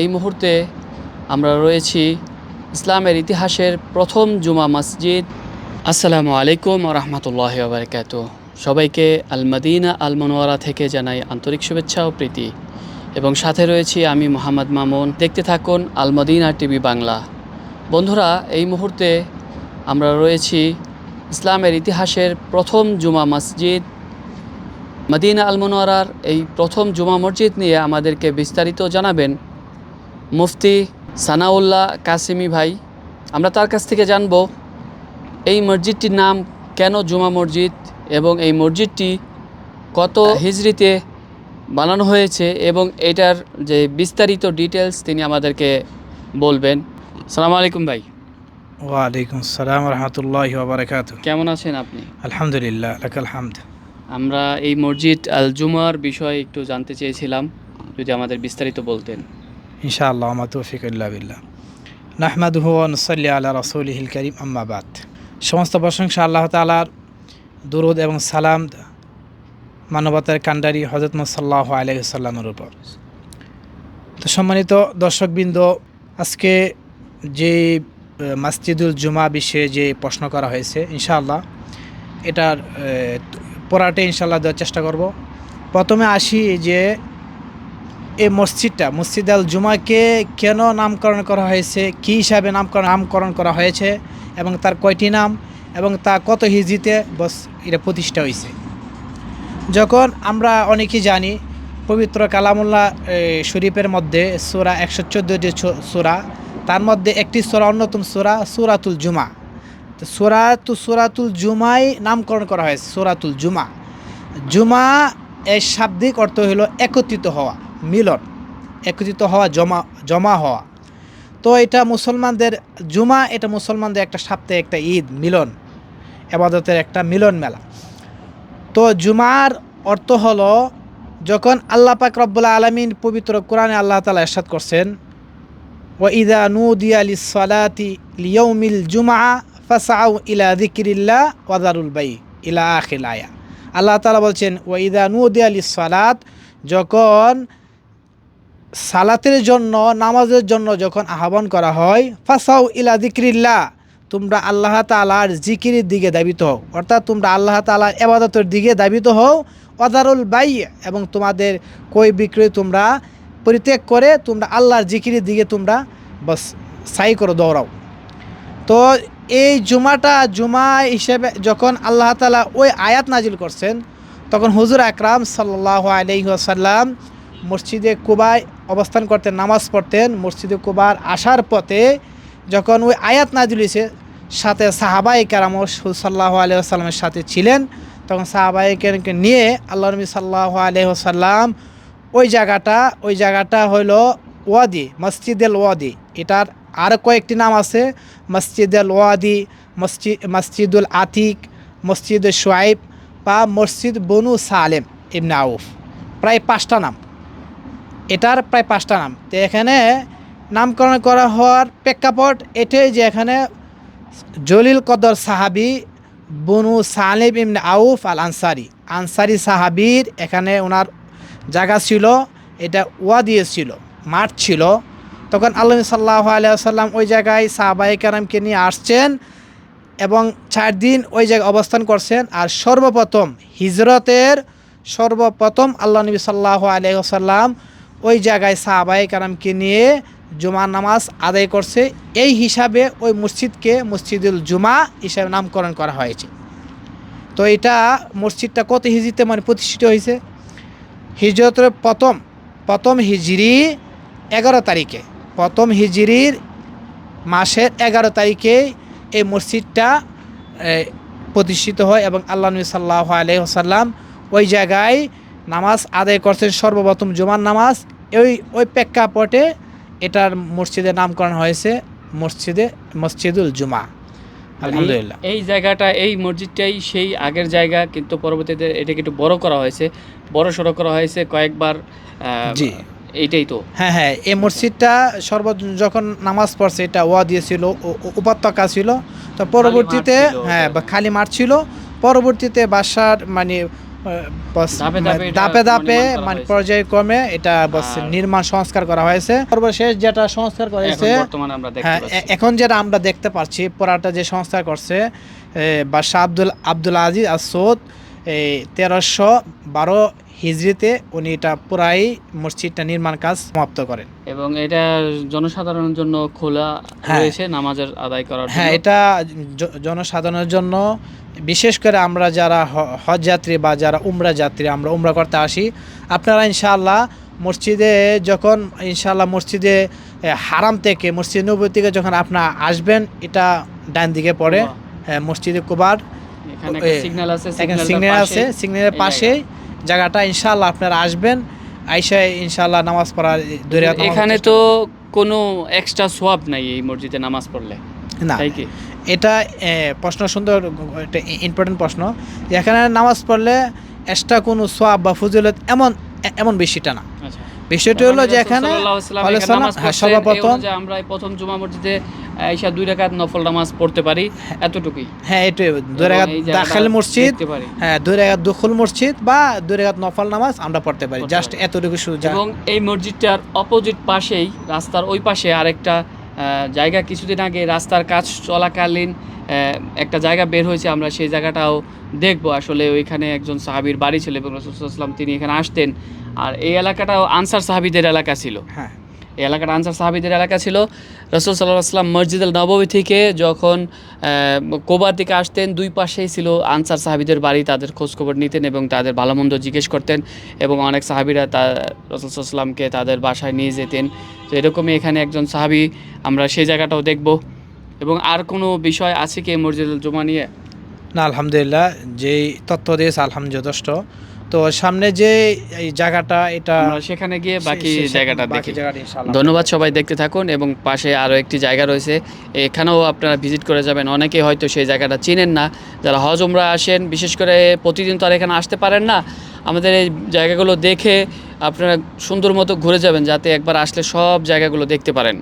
এই মুহূর্তে আমরা রয়েছি ইসলামের ইতিহাসের প্রথম জুমা মসজিদ। আসসালামু আলাইকুম রহমতুল্লাহ বারকাত সবাইকে আল মদিনা আল মনোয়ারা থেকে জানাই আন্তরিক শুভেচ্ছা ও প্রীতি। এবং সাথে রয়েছি আমি মোহাম্মদ মামুন। দেখতে থাকুন আল মদিনা টিভি বাংলা। বন্ধুরা, এই মুহূর্তে আমরা রয়েছি ইসলামের ইতিহাসের প্রথম জুমা মসজিদ। মদিনা আল মনোয়ারার এই প্রথম জুমা মসজিদ নিয়ে আমাদেরকে বিস্তারিত জানাবেন মুফতি সানাউল্লাহ কাসিমি ভাই আমরা তার কাছ থেকে জানব এই মসজিদটির নাম কেন জুমা মসজিদ এবং এই মসজিদটি কত হিজরিতে বানানো হয়েছে এবং এটার যে বিস্তারিত ডিটেলস তিনি আমাদেরকে বলবেন। সালাম আলাইকুম ভাই। ওয়ালাইকুম আসসালাম রহমতুল্লাহ বারকাত কেমন আছেন আপনি? আলহামদুলিল্লাহ লাকাল হামদ। আমরা এই মসজিদ আল জুমার বিষয়ে একটু জানতে চেয়েছিলাম যদি আমাদের বিস্তারিত বলতেন। ইনশাআল্লাহ, আমা তৌফিক ইল্লা বিল্লাহ। নাহমাদুহু নুসাল্লি আলা রাসূলিহিল কারীম, আম্মা সমস্ত প্রশংসা আল্লাহ তাআলার দুরুদ এবং সালাম মানবতার কান্ডারি হজরত সাল্লাহ আলাইহি সাল্লামের উপর। তো সম্মানিত দর্শকবৃন্দ, আজকে যে মাসজিদুল জুমা বিষয়ে যে প্রশ্ন করা হয়েছে, ইনশাআল্লাহ, এটার পড়াটা ইনশাআল্লাহ দেওয়ার চেষ্টা করব। প্রথমে আসি যে এই মসজিদটা, মসজিদ আল জুমাকে কেন নামকরণ করা হয়েছে, কী হিসাবে নামকরণ নামকরণ করা হয়েছে এবং তার কয়টি নাম এবং তা কত হিজিতে বস, এটা প্রতিষ্ঠা হয়েছে। যখন আমরা অনেকেই জানি, পবিত্র কালামুল্লাহ শরীফের মধ্যে সুরা একশো চোদ্দোটি সুরা, তার মধ্যে একটি সুরা, অন্যতম সুরা সুরাতুল জুমা। তো সুরাতু, সুরাতুল জুমাই নামকরণ করা হয়েছে, সুরাতুল জুমা। জুমা এর শাব্দিক অর্থ হলো একত্রিত হওয়া। মিলন, একত্রিত হওয়া, জমা জমা হওয়া। তো এটা মুসলমানদের জুমা, এটা মুসলমানদের একটা সপ্তাহে একটা ঈদ, মিলন, এবাদতের একটা মিলন মেলা। তো জুমার অর্থ হলো, যখন আল্লাহ পাক রব্বুল্লা আলমিন পবিত্র কোরআনে আল্লাহ তালা এরশাদ করছেন ও ইদা নুদিয়া জুমা ফাসাউ ইলা দিকিরিল্লা ওয়াদারুল বাই ইলা আখিল আয়া। আল্লাহ তালা বলছেন ও ইদা নুদিয়া লিসালাত যখন সালাতের জন্য, নামাজের জন্য যখন আহ্বান করা হয়, ফাসাউ ইলা দিক্রিল্লা তোমরা আল্লাহ তালার জিকিরের দিকে দাবিত হও। অর্থাৎ তোমরা আল্লাহ তালার এবাদতের দিকে দাবিত হও। অদারুল বাই এবং তোমাদের কই বিক্রয় তোমরা পরিত্যাগ করে, তোমরা আল্লাহর জিকিরের দিকে তোমরা বস, সাই করে দৌড়াও। তো এই জুমাটা, জুমা হিসেবে যখন আল্লাহ তালা ওই আয়াত নাজিল করছেন, তখন হুজুর আকরাম সাল্লাহ আলহিহাসাল্লাম মসজিদে কুবায় অবস্থান করতেন, নামাজ পড়তেন। মসজিদে কুবার আসার পথে যখন ওই আয়াত নাজিল হয়েছে, সাথে সাহাবাই কারাম সাল্লাহ আলহিহাসাল্লামের সাথে ছিলেন, তখন সাহাবাই কেরামকে নিয়ে আল্লাহ নবী সাল্লাহ আলহিহাসাল্লাম ওই জায়গাটা ওই জায়গাটা হলো ওয়াদি, মসজিদুল ওয়াদি। এটার আর কয়েকটি নাম আছে, মসজিদুল ওয়াদি মসজিদ মসজিদুল আতিক, মসজিদ সোয়াইব বা মসজিদ বনু সালেম ইবনে আউফ। প্রায় পাঁচটা নাম। এটার প্রায় পাঁচটা নাম। তো এখানে নামকরণ করা হওয়ার প্রেক্ষাপট এটাই যে এখানে জলিল কদর সাহাবি বনু সালেম ইবনে আউফ আল আনসারি আনসারি সাহাবির এখানে ওনার জায়গা ছিল, এটা ওয়া দিয়েছিল মাঠ ছিল। তখন আল্লাহ সাল্লাহ আলিয়াল্লাম ওই জায়গায় সাহাবাই কারামকে নিয়ে আসছেন এবং চার দিন ওই জায়গায় অবস্থান করছেন। আর সর্বপ্রথম হিজরতের সর্বপ্রথম আল্লাহ নবী সাল্লাহ আলিয়াল্লাম ওই জায়গায় সাহাবাই কারামকে নিয়ে জুমার নামাজ আদায় করছে। এই হিসাবে ওই মসজিদকে মসজিদুল জুমা হিসাবে নামকরণ করা হয়েছে। তো এটা মসজিদটা কত হিজিতে মানে প্রতিষ্ঠিত হয়েছে? হিজরতের প্রথম প্রথম হিজরি এগারো তারিখে। প্রথম হিজরির মাসের এগারো তারিখে এই মসজিদটা প্রতিষ্ঠিত হয় এবং আল্লাহ নবী সাল্লাহ আলহিহাসাল্লাম ওই জায়গায় নামাজ আদায় করছেন সর্বপ্রথম জুমার নামাজ। ওই ওই প্রেক্ষাপটে এটার মসজিদের নামকরণ হয়েছে মসজিদে মসজিদুল জুমা। আলহামদুলিল্লাহ। এই জায়গাটা এই মসজিদটাই সেই আগের জায়গা কিন্তু পরবর্তীতে এটাকে একটু বড় করা হয়েছে। বড় সড়ো করা হয়েছে কয়েকবার জি। এইটাই তো। হ্যাঁ হ্যাঁ এই মসজিদটা সর্ব যখন নামাজ পড়ছে এটা ওয়া দিয়েছিল উপত্যকা ছিল। তো পরবর্তীতে হ্যাঁ বা খালি মাঠ ছিল। পরবর্তীতে বাসার মানে বস- ধাপে মানে মানে পর্যায় পর্যায়ক্রমে এটা বস নির্মাণ সংস্কার করা হয়েছে। সর্বশেষ যেটা সংস্কার করেছে হ্যাঁ এখন যেটা আমরা দেখতে পাচ্ছি পোড়াটা যে সংস্কার করছে বা বাদশাহ আব্দুল আব্দুল আজিজ আর সৌদ এই তেরোশো বারো হিজড়িতে উনি এটা পুরাই মসজিদটা নির্মাণ কাজ সমাপ্ত করেন। এবং এটা জনসাধারণের জন্য খোলা হ্যাঁ। রয়েছে নামাজের আদায় করার হ্যাঁ এটা জনসাধারণের জন্য বিশেষ করে আমরা যারা হজ যাত্রী বা যারা উমরা যাত্রী আমরা উমরা করতে আসি আপনারা ইনশাআল্লাহ মসজিদে যখন ইনশাআল্লাহ মসজিদে হারাম থেকে মসজিদ নবী থেকে যখন আপনার আসবেন এটা ডান দিকে পড়ে হ্যাঁ, মসজিদে কুবার সিগন্যাল আছে সিগন্যালের পাশেই জায়গাটা ইনশাআল্লাহ আপনারা আসবেন আইসায় ইনশাআল্লাহ নামাজ পড়া দুই এখানে তো কোনো এক্সট্রা সোয়াব নাই এই মসজিদে নামাজ পড়লে না এটা প্রশ্ন সুন্দর একটা ইম্পর্টেন্ট প্রশ্ন। এখানে নামাজ পড়লে এক্সট্রা কোনো সোয়াব বা ফজিলত এমন এমন বেশিটা না। আচ্ছা। বিষয়টি হলো যে এখানে হ্যাঁ, সর্বপ্রথম আমরা প্রথম জুমা মসজিদে আইসা দুই রাকাত নফল নামাজ পড়তে পারি এতটুকুই। হ্যাঁ এটাই দুই রাকাত দাখিল মসজিদ হ্যাঁ দুই রাকাত দুখুল মসজিদ বা দুই রাকাত নফল নামাজ আমরা পড়তে পারি জাস্ট। এতটুকু সুযোগ এবং এই মসজিদটার অপোজিট পাশেই রাস্তার ওই পাশে আরেকটা আহ, জায়গা কিছুদিন আগে রাস্তার কাজ চলাকালীন একটা জায়গা বের হয়েছে আমরা সেই জায়গাটাও দেখব। আসলে ওইখানে একজন সাহাবির বাড়ি ছিল এবং রসুলাম তিনি এখানে আসতেন। আর এই এলাকাটাও আনসার সাহাবিদের এলাকা ছিল। হ্যাঁ। এই এলাকাটা আনসার সাহাবিদের এলাকা ছিল। রসুল সাল্লাহ আসলাম মসজিদ আল নবী থেকে যখন কোবার দিকে আসতেন, দুই পাশেই ছিল আনসার সাহাবিদের বাড়ি, তাদের খোঁজখবর নিতেন এবং তাদের ভালো মন্দ জিজ্ঞেস করতেন এবং অনেক সাহাবিরা তা, রসুল সাল্লামকে তাদের বাসায় নিয়ে যেতেন। তো এরকমই এখানে একজন সাহাবি, আমরা সেই জায়গাটাও দেখব। এবং আর কোনো বিষয় আছে কি মসজিদ জুমা নিয়ে? না, আলহামদুলিল্লাহ, যেই তথ্য দিয়েছে, আলহামদুলিল্লাহ, যথেষ্ট। তো সামনে যে এই জায়গাটা এটা সেখানে গিয়ে বাকি জায়গাটা দেখি। ধন্যবাদ সবাই দেখতে থাকুন এবং পাশে আরও একটি জায়গা রয়েছে। এখানেও আপনারা ভিজিট করে যাবেন। অনেকে হয়তো সেই জায়গাটা চিনেন না। যারা হজ উমরা আসেন বিশেষ করে প্রতিদিন তো আর এখানে আসতে পারেন না। আমাদের এই জায়গাগুলো দেখে আপনারা সুন্দর মতো ঘুরে যাবেন যাতে একবার আসলে সব জায়গাগুলো দেখতে পারেন।